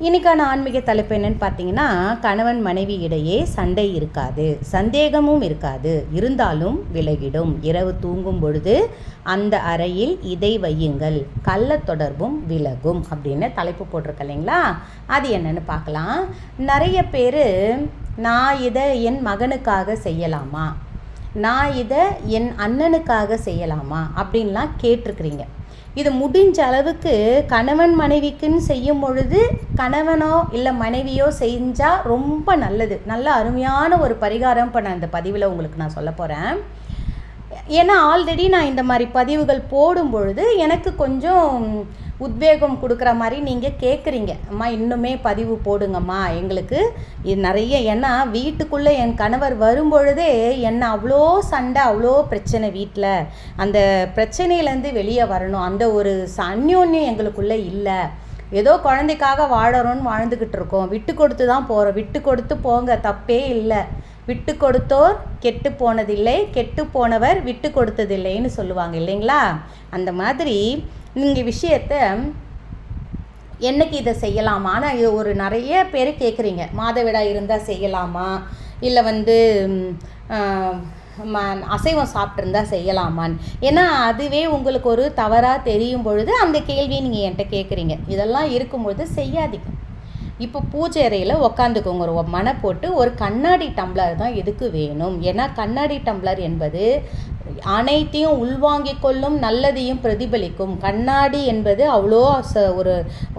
இன்னைக்கான ஆன்மீக தலைப்பு என்னன்னு பார்த்தீங்கன்னா கணவன் மனைவி இடையே சண்டை இருக்காது சந்தேகமும் இருக்காது இருந்தாலும் விலகிடும். இரவு தூங்கும் பொழுது அந்த அறையில் இதை வையுங்கள் கள்ள தொடர்பும் விலகும் அப்படின்னு தலைப்பு போட்டிருக்க இல்லைங்களா? அது என்னன்னு பார்க்கலாம். நிறைய பேர் நான் இதை என் மகனுக்காக செய்யலாமா? நான் இதை என் அண்ணனுக்காக செய்யலாமா? அப்படின்லாம் கேட்டிருக்கிறீங்க. இது முடிஞ்ச அளவுக்கு கணவன் மனைவிக்குன்னு செய்யும் பொழுது கணவனோ இல்லை மனைவியோ செஞ்சால் ரொம்ப நல்லது. நல்ல அருமையான ஒரு பரிகாரம் இப்போ நான் இந்த பதிவில் உங்களுக்கு நான் சொல்ல போகிறேன் ஏன்னா ஆல்ரெடி நான் இந்த மாதிரி பதிவுகள் போடும் பொழுது எனக்கு கொஞ்சம் உத்வேகம் கொடுக்குற மாதிரி நீங்கள் கேட்குறீங்க அம்மா இன்னுமே பதிவு போடுங்கம்மா. எங்களுக்கு இது நிறைய ஏன்னா வீட்டுக்குள்ளே என் கணவர் வரும்பொழுதே என்ன அவ்வளோ சண்டை அவ்வளோ பிரச்சனை வீட்டில் அந்த பிரச்சனையிலேருந்து வெளியே வரணும். அந்த ஒரு அந்யோன்யம் எங்களுக்குள்ளே இல்லை. ஏதோ குழந்தைக்காக வாழறோன்னு வாழ்ந்துக்கிட்டு இருக்கோம். விட்டு கொடுத்து தான் போகிறோம் விட்டு கொடுத்து போங்க. தப்பே இல்லை. விட்டு கொடுத்தோர் கெட்டு போனதில்லை கெட்டு போனவர் விட்டு கொடுத்ததில்லைன்னு சொல்லுவாங்க இல்லைங்களா? அந்த மாதிரி நீங்கள் விஷயத்த என்னைக்கு இதை செய்யலாமான்னு இது ஒரு நிறைய பேர் கேட்குறீங்க மாதவிடாய் இருந்தால் செய்யலாமா? இல்லை வந்து ம அசைவம் சாப்பிட்ருந்தா செய்யலாமான்னு. ஏன்னா அதுவே உங்களுக்கு ஒரு தவறாக தெரியும் பொழுது அந்த கேள்வியை நீங்கள் என்கிட்ட கேட்குறீங்க இதெல்லாம் இருக்கும்பொழுது செய்யாதீங்க. இப்போ பூஜை அறையில் உக்காந்துக்கோங்க. ஒரு மனை போட்டு ஒரு கண்ணாடி டம்ளர் தான் எதுக்கு வேணும்? ஏன்னா கண்ணாடி டம்ளர் என்பது அனைத்தையும் உள்வாங்கிக் கொள்ளும் நல்லதையும் பிரதிபலிக்கும். கண்ணாடி என்பது அவ்வளோ ச ஒரு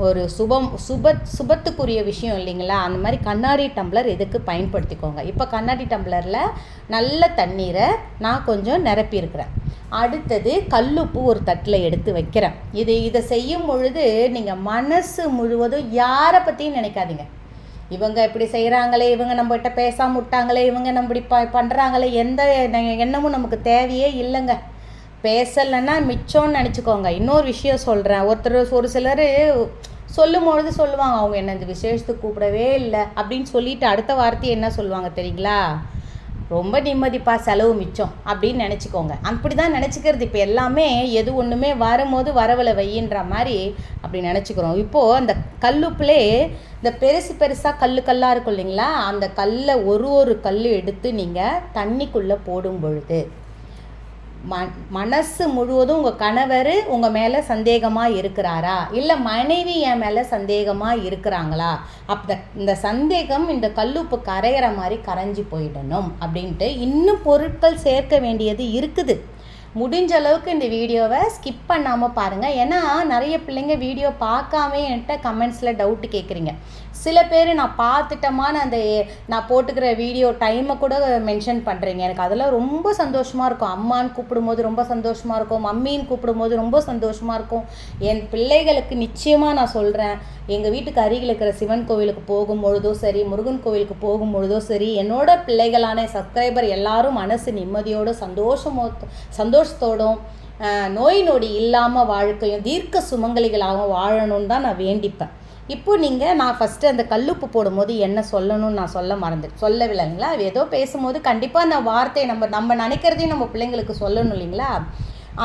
ஒரு சுபம் சுப சுபத்துக்குரிய விஷயம் இல்லைங்களா? அந்த மாதிரி கண்ணாடி டம்ளர் எதுக்கு பயன்படுத்திக்கோங்க? இப்போ கண்ணாடி டம்ளரில் நல்ல தண்ணீரை நான் கொஞ்சம் நிரப்பியிருக்கிறேன். அடுத்தது கல்லுப்பு ஒரு தட்டில் எடுத்து வைக்கிறேன். இது இதை செய்யும் பொழுது நீங்கள் மனசு முழுவதும் யாரை பற்றியும் நினைக்காதீங்க. இவங்க இப்படி செய்கிறாங்களே இவங்க நம்மகிட்ட பேசாம விட்டாங்களே இவங்க நம்ம இப்படி ப பண்ணுறாங்களே எந்த எண்ணமும் நமக்கு தேவையே இல்லைங்க. பேசலைன்னா மிச்சம்னு நினச்சிக்கோங்க. இன்னொரு விஷயம் சொல்கிறேன் ஒருத்தர் ஒரு சிலர் சொல்லும் பொழுது சொல்லுவாங்க அவங்க என்ன இந்த விசேஷத்துக்கு கூப்பிடவே இல்லை அப்படின்னு சொல்லிட்டு அடுத்த வார்த்தையை என்ன சொல்லுவாங்க தெரியுங்களா? ரொம்ப நிம்மதிப்பா செலவு மிச்சம் அப்படின்னு நினச்சிக்கோங்க. அப்படி தான் நினச்சிக்கிறது. இப்போ எல்லாமே எது ஒன்றுமே வரும்போது வரவலை வையின்ற மாதிரி அப்படி நினச்சிக்கிறோம். இப்போது அந்த கல்லுப்புலே இந்த பெருசு பெருசாக கல் கல்லாக இருக்கும் இல்லைங்களா? அந்த கல்லை ஒரு ஒரு கல் எடுத்து நீங்கள் தண்ணிக்குள்ளே போடும் பொழுது ம மனசு முழுவதும் உங்கள் கணவர் உங்கள் மேலே சந்தேகமாக இருக்கிறாரா? இல்லை மனைவி என் மேலே சந்தேகமாக இருக்கிறாங்களா? அப்போ இந்த சந்தேகம் இந்த கல்லுப்பு கரையிற மாதிரி கரைஞ்சி போயிடணும் அப்படின்ட்டு இன்னும் பொருட்கள் சேர்க்க வேண்டியது இருக்குது. முடிஞ்ச அளவுக்கு இந்த வீடியோவை ஸ்கிப் பண்ணாமல் பாருங்கள் ஏன்னா நிறைய பிள்ளைங்க வீடியோ பார்க்காம என்கிட்ட கமெண்ட்ஸில் டவுட்டு கேட்குறீங்க சில பேர் நான் பார்த்துட்டமான அந்த நான் போட்டுக்கிற வீடியோ டைமை கூட மென்ஷன் பண்ணுறீங்க எனக்கு அதெல்லாம் ரொம்ப சந்தோஷமாக இருக்கும். அம்மான்னு கூப்பிடும்போது ரொம்ப சந்தோஷமாக இருக்கும். மம்மின்னு கூப்பிடும்போது ரொம்ப சந்தோஷமாக இருக்கும். என் பிள்ளைகளுக்கு நிச்சயமாக நான் சொல்கிறேன் எங்கள் வீட்டுக்கு அருகில் இருக்கிற சிவன் கோவிலுக்கு போகும்பொழுதோ சரி முருகன் கோவிலுக்கு போகும்பொழுதோ சரி என்னோட பிள்ளைகளான சப்ஸ்கிரைபர் எல்லாரும் மனசு நிம்மதியோடு சந்தோஷமோ சந்தோஷத்தோடும் நோய் நொடி இல்லாமல் வாழ்க்கையும் தீர்க்க சுமங்கலிகளாகவும் வாழணும்னு தான் நான் வேண்டிப்பேன். இப்போ நீங்கள் நான் ஃபஸ்ட்டு அந்த கல்லுப்பு போடும்போது என்ன சொல்லணும்னு நான் சொல்ல மறந்து சொல்லவில்லைங்களா ஏதோ பேசும்போது கண்டிப்பாக அந்த வார்த்தையை நம்ம நம்ம நினைக்கிறதையும் நம்ம பிள்ளைங்களுக்கு சொல்லணும் இல்லைங்களா?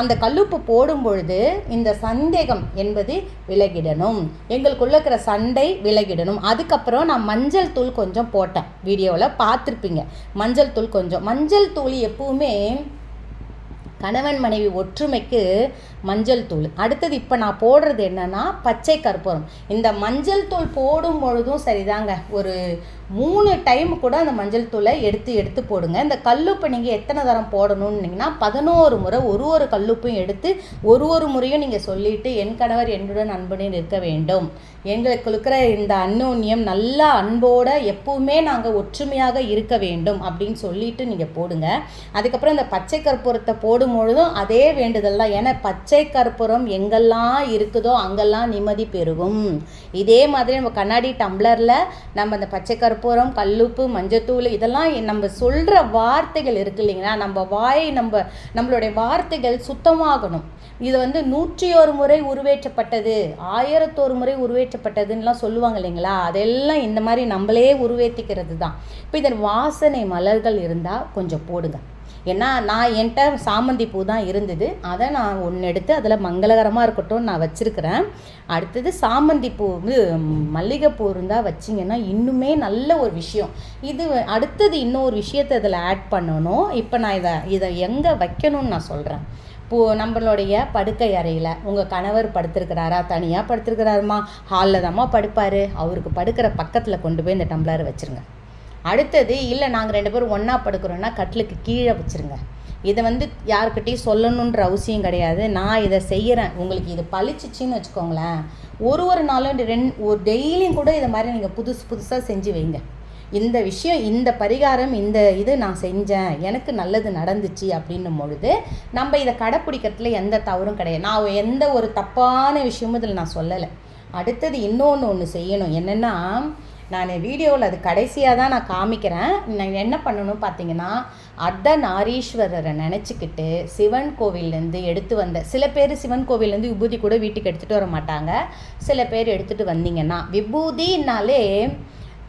அந்த கல்லுப்பு போடும் பொழுது இந்த சந்தேகம் என்பது விலகிடணும். எங்களுக்குள்ள இருக்கிற சண்டை விலகிடணும். அதுக்கப்புறம் நான் மஞ்சள் தூள் கொஞ்சம் போட்டேன். வீடியோவில் பார்த்துருப்பீங்க. மஞ்சள் தூள் கொஞ்சம். மஞ்சள் தூள் எப்பவுமே கணவன் மனைவி ஒற்றுமைக்கு மஞ்சள் தூள். அடுத்தது இப்போ நான் போடுறது என்னென்னா பச்சை கற்பூரம். இந்த மஞ்சள் தூள் போடும் பொழுதும் சரிதாங்க. ஒரு மூணு டைம் கூட அந்த மஞ்சள் தூளை எடுத்து எடுத்து போடுங்க. இந்த கல்லுப்பு நீங்கள் எத்தனை தரம் போடணும்னீங்கன்னா பதினோரு முறை ஒரு ஒரு கல்லுப்பையும் எடுத்து ஒரு ஒரு முறையும் நீங்கள் சொல்லிவிட்டு என் கணவர் என்னுடன் அன்புடன் இருக்க வேண்டும். எங்களுக்கு இருக்கிற இந்த அன்னோன்யம் நல்ல அன்போடு எப்பவுமே நாங்கள் ஒற்றுமையாக இருக்க வேண்டும் அப்படின்னு சொல்லிட்டு நீங்கள் போடுங்க. அதுக்கப்புறம் இந்த பச்சை கற்பூரத்தை போடும் பொழுதும் அதே வேண்டுதல் தான். ஏன்னா பச்சை கற்பூரம் எங்கெல்லாம் இருக்குதோ அங்கெல்லாம் நிம்மதி பெருகும். இதே மாதிரி நம்ம கண்ணாடி டம்ளரில் நம்ம அந்த பச்சை கற்பூரம் கற்பூரம் கல்லுப்பு மஞ்சத்தூள் இதெல்லாம் நம்ம சொல்கிற வார்த்தைகள் இருக்கு இல்லைங்களா? நம்ம வாய் நம்ம நம்மளுடைய வார்த்தைகள் சுத்தமாகணும். இது வந்து நூற்றி ஒரு முறை உருவேற்றப்பட்டது ஆயிரத்தோரு முறை உருவேற்றப்பட்டதுன்னெலாம் சொல்லுவாங்க இல்லைங்களா? அதெல்லாம் இந்த மாதிரி நம்மளே உருவேற்றிக்கிறது தான் இப்போ இதன் வாசனை மலர்கள் இருந்தால் கொஞ்சம் போடுங்க. ஏன்னா நான் என்கிட்ட சாமந்தி பூ தான் இருந்தது. அதை நான் ஒன்று எடுத்து அதில் மங்களகரமாக இருக்கட்டும் நான் வச்சுருக்கிறேன். அடுத்தது சாமந்தி பூ வந்து மல்லிகைப்பூ இருந்தால் வச்சிங்கன்னா இன்னுமே நல்ல ஒரு விஷயம். இது அடுத்தது இன்னொரு விஷயத்தை இதில் ஆட் பண்ணணும். இப்போ நான் இதை இதை எங்கே வைக்கணும்னு நான் சொல்கிறேன் இப்போ நம்மளுடைய படுக்கை அறையில் உங்கள் கணவர் படுத்திருக்கிறாரா? தனியாக படுத்திருக்கிறாருமா? ஹாலில் தாம்மா படுப்பார். அவருக்கு படுக்கிற பக்கத்தில் கொண்டு போய் இந்த டம்ளரை வச்சுருங்க. அடுத்தது இல்லை நாங்கள் ரெண்டு பேரும் ஒன்றா படுக்கிறோன்னா கட்டிலுக்கு கீழே வச்சுருங்க. இதை வந்து யாருக்கிட்டையும் சொல்லணுன்ற அவசியம் கிடையாது. நான் இதை செய்கிறேன் உங்களுக்கு இது பளிச்சிச்சின்னு வச்சுக்கோங்களேன். ஒரு ஒரு நாளும் ரெண்டு ஒரு டெய்லியும் கூட இதை மாதிரி நீங்கள் புதுசு புதுசாக செஞ்சு வைங்க. இந்த விஷயம் இந்த பரிகாரம் இந்த இது நான் செஞ்சேன். எனக்கு நல்லது நடந்துச்சு. அப்படின்னும் பொழுது நம்ம இதை கடைப்பிடிக்கிறதுல எந்த தவறும் கிடையாது. நான் எந்த ஒரு தப்பான விஷயமும் இதில் நான் சொல்லலை. அடுத்தது இன்னொன்று ஒன்று செய்யணும். என்னென்னா நான் வீடியோவில் அது கடைசியாக தான் நான் காமிக்கிறேன். நான் என்ன பண்ணணும் பார்த்தீங்கன்னா அர்த்தநாரீஸ்வரரை நினச்சிக்கிட்டு சிவன் கோவிலேருந்து எடுத்து வந்த சில பேர் சிவன் கோவிலேருந்து விபூதி கூட வீட்டுக்கு எடுத்துகிட்டு வர மாட்டாங்க. சில பேர் எடுத்துகிட்டு வந்தீங்கன்னா விபூதினாலே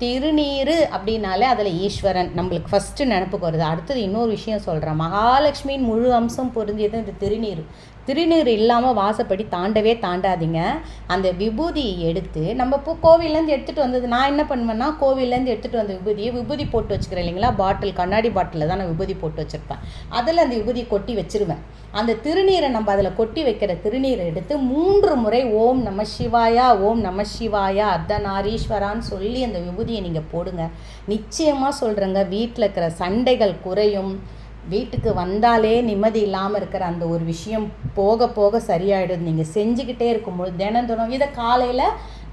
திருநீர் அப்படின்னாலே அதில் ஈஸ்வரன் நம்மளுக்கு ஃபஸ்ட்டு நினப்புக்கு வருது. அடுத்தது இன்னொரு விஷயம் சொல்கிறேன் மகாலட்சுமியின் முழு அம்சம் பொருந்தியது இந்த திருநீர். திருநீர் இல்லாமல் வாசப்படி தாண்டவே தாண்டாதீங்க. அந்த விபூதியை எடுத்து நம்ம இப்போ கோவிலேருந்து எடுத்துகிட்டு வந்தது நான் என்ன பண்ணுவேன்னா கோவிலேருந்து எடுத்துகிட்டு வந்த விபூதியை விபூதி போட்டு வச்சுக்கிறேன் இல்லைங்களா? பாட்டில் கண்ணாடி பாட்டிலில் தான் நான் விபூதி போட்டு வச்சுருப்பேன். அதில் அந்த விபூதி கொட்டி வச்சுருவேன். அந்த திருநீரை நம்ம அதில் கொட்டி வைக்கிற திருநீரை எடுத்து மூன்று முறை ஓம் நம சிவாயா ஓம் நம சிவாயா அர்த்தநாரீஸ்வரான்னு சொல்லி அந்த விபூதியை நீங்கள் போடுங்க. நிச்சயமாக சொல்கிறேங்க வீட்டில் இருக்கிற சண்டைகள் குறையும். வீட்டுக்கு வந்தாலே நிம்மதி இல்லாமல் இருக்கிற அந்த ஒரு விஷயம் போக போக சரியாயிடும் நீங்கள் செஞ்சுக்கிட்டே இருக்கும்போது தினம் தினம் இதை காலையில்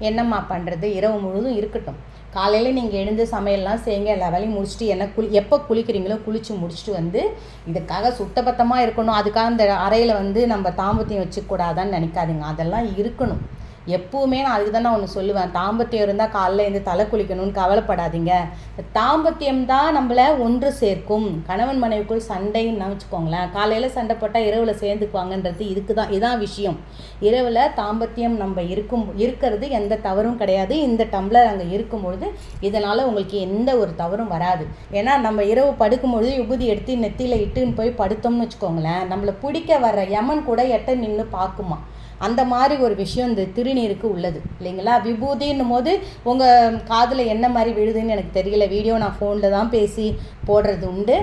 என்னம்மா பண்ணுறது இரவு முழுதும் இருக்கட்டும். காலையில் நீங்கள் எழுந்து சமையல்லாம் செய்யுங்க. எல்லா வேலையும் முடிச்சுட்டு என்ன குளி எப்போ குளிக்கிறீங்களோ குளித்து முடிச்சுட்டு வந்து இதுக்காக சுத்தபத்தமாக இருக்கணும். அதுக்காக அந்த அறையில் வந்து நம்ம தாம்பத்தியம் வச்சுக்கூடாதான்னு நினைக்காதீங்க. அதெல்லாம் இருக்கணும். எப்போவுமே நான் அதுக்கு தானே ஒன்று சொல்லுவேன். தாம்பத்தியம் இருந்தால் காலைல இருந்து தலை குளிக்கணும்னு கவலைப்படாதீங்க. தாம்பத்தியம் தான் நம்மளை ஒன்று சேர்க்கும். கணவன் மனைவிக்குள் சண்டைன்னு வச்சுக்கோங்களேன். காலையில் சண்டை போட்டால் இரவில் சேர்ந்துக்குவாங்கன்றது இதுக்கு தான் இதான் விஷயம். இரவில் தாம்பத்தியம் நம்ம இருக்கும் இருக்கிறது எந்த தவறும் கிடையாது. இந்த டம்ளர் அங்கே இருக்கும்பொழுது இதனால் உங்களுக்கு எந்த ஒரு தவறும் வராது. ஏன்னா நம்ம இரவு படுக்கும்பொழுது விபூதி எடுத்து நெத்தியில் இட்டுன்னு போய் படுத்தோம்னு வச்சுக்கோங்களேன். நம்மளை பிடிக்க வர்ற யமன் கூட எட்ட நின்று பார்க்குமா? அந்த மாதிரி ஒரு விஷயம் இந்த திருநீருக்கு உள்ளது. இல்லைங்களா? விபூதின்னும் போது உங்கள் காதில் என்ன மாதிரி விழுதுன்னு எனக்கு தெரியல. வீடியோ நான் ஃபோனில் தான் பேசி போடுறது உண்டு.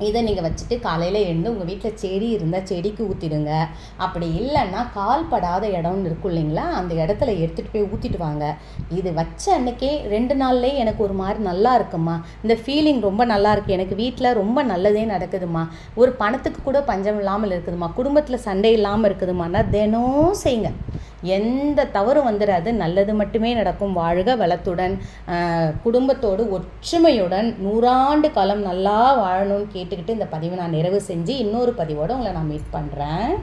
இதை நீங்கள் வச்சுட்டு காலையில் எழுந்து உங்கள் வீட்டில் செடி இருந்தால் செடிக்கு ஊற்றிடுங்க அப்படி இல்லைன்னா கால் படாத இடம்னு இருக்கும் இல்லைங்களா? அந்த இடத்துல எடுத்துகிட்டு போய் ஊற்றிட்டு வாங்க. இது வச்ச அன்னைக்கே ரெண்டு நாள்லேயே எனக்கு ஒரு மாதிரி நல்லா இருக்குமா இந்த ஃபீலிங் ரொம்ப நல்லா இருக்குது எனக்கு வீட்டில் ரொம்ப நல்லதே நடக்குதுமா ஒரு பணத்துக்கு கூட பஞ்சம் இல்லாமல் இருக்குதுமா குடும்பத்தில் சண்டை இல்லாமல் இருக்குதுமானா தினம் செய்யுங்க எந்த தவறும் வந்துடாது நல்லது மட்டுமே நடக்கும். வாழ்க வளத்துடன். குடும்பத்தோடு ஒற்றுமையுடன் நூறாண்டு காலம் நல்லா வாழணும்னு கேட்டுக்கிட்டு இந்த பதிவை நான் நிறைவு செஞ்சு இன்னொரு பதிவோடு உங்களை நான் மீட் பண்ணுறேன்